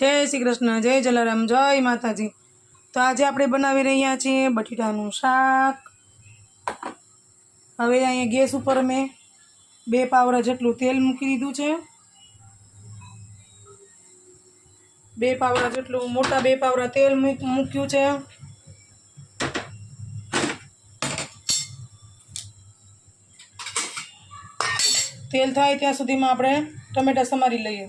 જય શ્રી કૃષ્ણ, જય જલારામ, જય માતાજી. તો આજે આપણે બનાવી રહ્યા છીએ બટેટાનું શાક. હવે અહીંયા ગેસ ઉપર મેં બે પાવડા જેટલું તેલ મૂકી દીધું છે. બે પાવડા જેટલું, મોટા બે પાવડા તેલ મૂક્યું છે. તેલ થાય ત્યાં સુધીમાં આપણે ટમેટા સમારી લઈએ.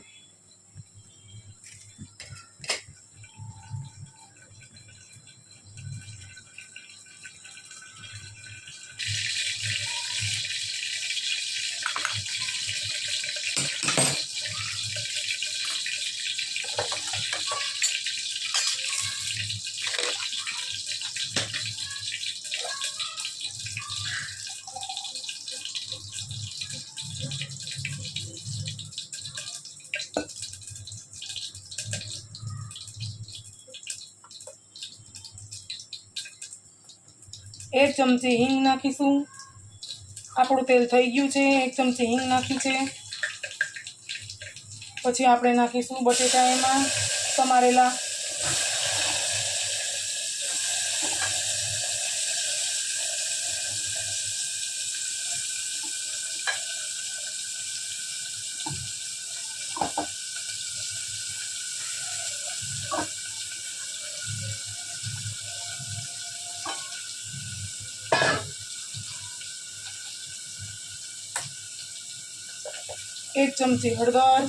એક ચમચી હિંગ નાખીશું. આપણું તેલ થઈ ગયું છે, એક ચમચી હિંગ નાખી છે. પછી આપણે નાખીશું બટેટા એમાં સમારેલા. એક ચમચી હળદર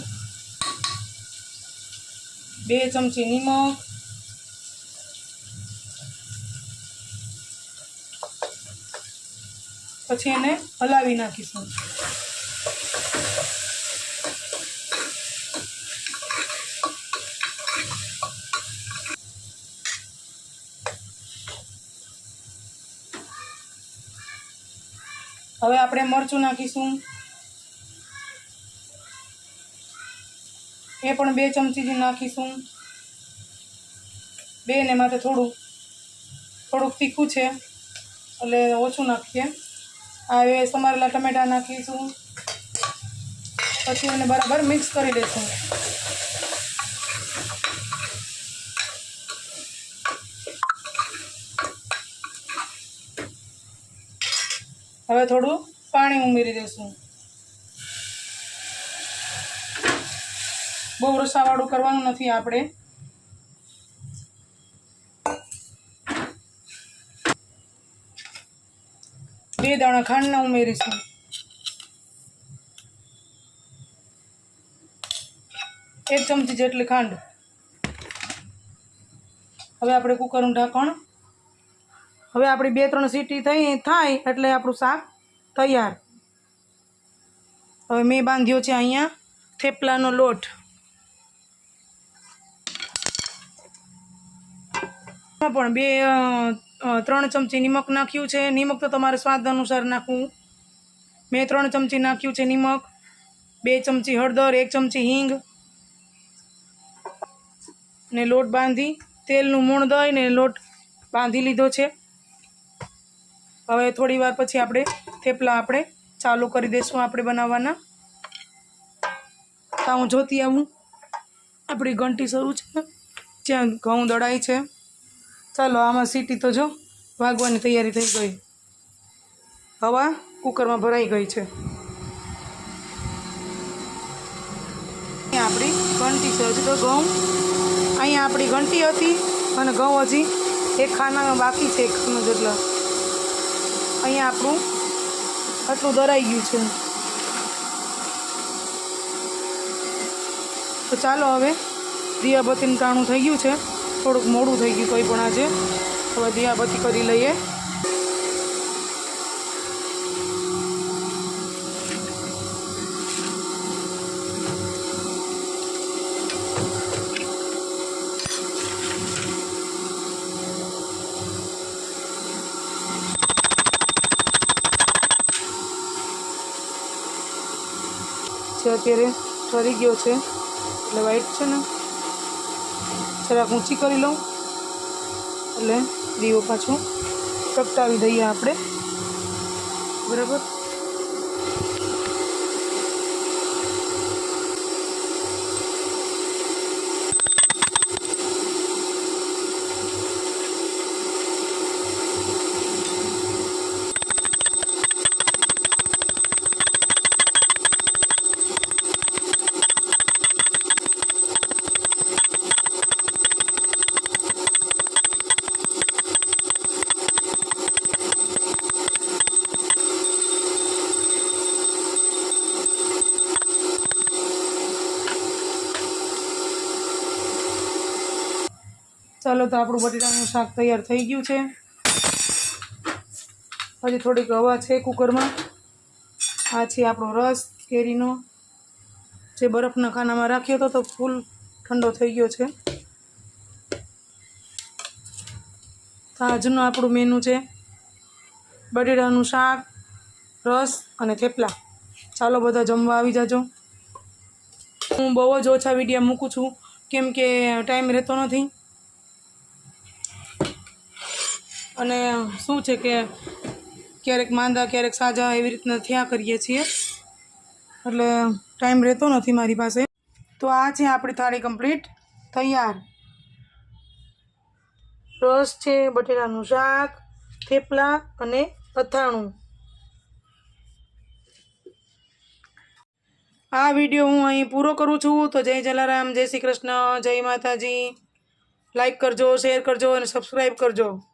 બે ચમચી નિમક પછી એને હલાવી નાખીશું. હવે આપણે મરચું નાખીશું. એ પણ બે ચમચીથી નાખીશું. બે ને માટે થોડું, થોડુંક તીખું છે, એટલે ઓછું નાખીએ. આ એ સમારેલા ટમેટા નાખીશું. પછી એને બરાબર મિક્સ કરી દઈશું હવે થોડું પાણી ઉમેરી દઈશું બહુ રસાવાળું કરવાનું નથી આપણે. બે દાણા ખાંડના ઉમેરીશું. એક ચમચી જેટલી ખાંડ. હવે આપણે કુકરનું ઢાંકણ. હવે આપણી બે ત્રણ સીટી થઈ, થાય એટલે આપણું શાક તૈયાર. હવે મેં બાંધ્યો છે અહીંયા થેપલાનો લોટ. પણ બે ત્રણ ચમચી નિમક નાખ્યું છે. નિમક તો તમારે સ્વાદ અનુસાર નાખવું. મેં ત્રણ ચમચી નાખ્યું છે નિમક. બે ચમચી હળદર, એક ચમચી હિંગ ને લોટ બાંધી તેલનું મૂણ દઈ ને લોટ બાંધી લીધો છે. હવે થોડી વાર પછી આપણે થેપલા આપણે ચાલુ કરી દઈશું આપણે બનાવવાના. તો હું જોતી આવું. આપણી ઘંટી શરૂ છે. જ્યાં ઘઉં દળાય છે. ચાલો, આમાં સીટી તો જો, વાગવાની તૈયારી થઈ ગઈ. હવા કુકરમાં ભરાઈ ગઈ છે. આપણી ઘંટી છે, હજી તો ઘઉં. અહીંયા આપણી ઘંટી હતી અને ઘઉં હજી એક ખાનામાં બાકી છે, એક ખાનું જેટલા. અહીંયા આપણું આટલું દરાઈ ગયું છે. તો ચાલો હવે દિયાબતીનું ટાણું થઈ ગયું છે. થોડુંક મોડું થઈ ગયું કંઈ પણ આજે. હવે દિયાબત્તી કરી લઈએ. જે અત્યારે ફરી ગયો છે. એટલે વાઈટ છે ને. જરાક ઊંચી કરી લઉં. એટલે દીવો પાછો પ્રગટાવી દઈએ આપણે. બરાબર? ચાલો તો આપણું બટેટાનું શાક તૈયાર થઈ ગયું છે. હજી થોડીક હવા છે કુકરમાં. આ છે આપણો રસ કેરીનો. જે બરફના ખાનામાં રાખ્યો હતો તો ફૂલ ઠંડો થઈ ગયો છે. આજનું આપણું મેનુ છે બટેટાનું શાક, રસ અને થેપલા. ચાલો બધા જમવા આવી જાજો. હું બહુ જ ઓછા વિડીયા મૂકું છું, કેમ કે ટાઈમ રહેતો નથી. અને શું છે કે ક્યારેક માંદા, ક્યારેક સાજા એવી રીતના થયા કરીએ છીએ. એટલે ટાઈમ રહેતો નથી મારી પાસે. તો આ છે આપણી થાળી કમ્પ્લીટ. તૈયાર. રસ છે, બટેટાનું શાક, થેપલા અને અથાણું. આ વીડિયો હું અહીં પૂરો કરું છું. તો જય જલારામ, જય શ્રી કૃષ્ણ, જય માતાજી. લાઈક કરજો, શેર કરજો અને સબસ્ક્રાઈબ કરજો.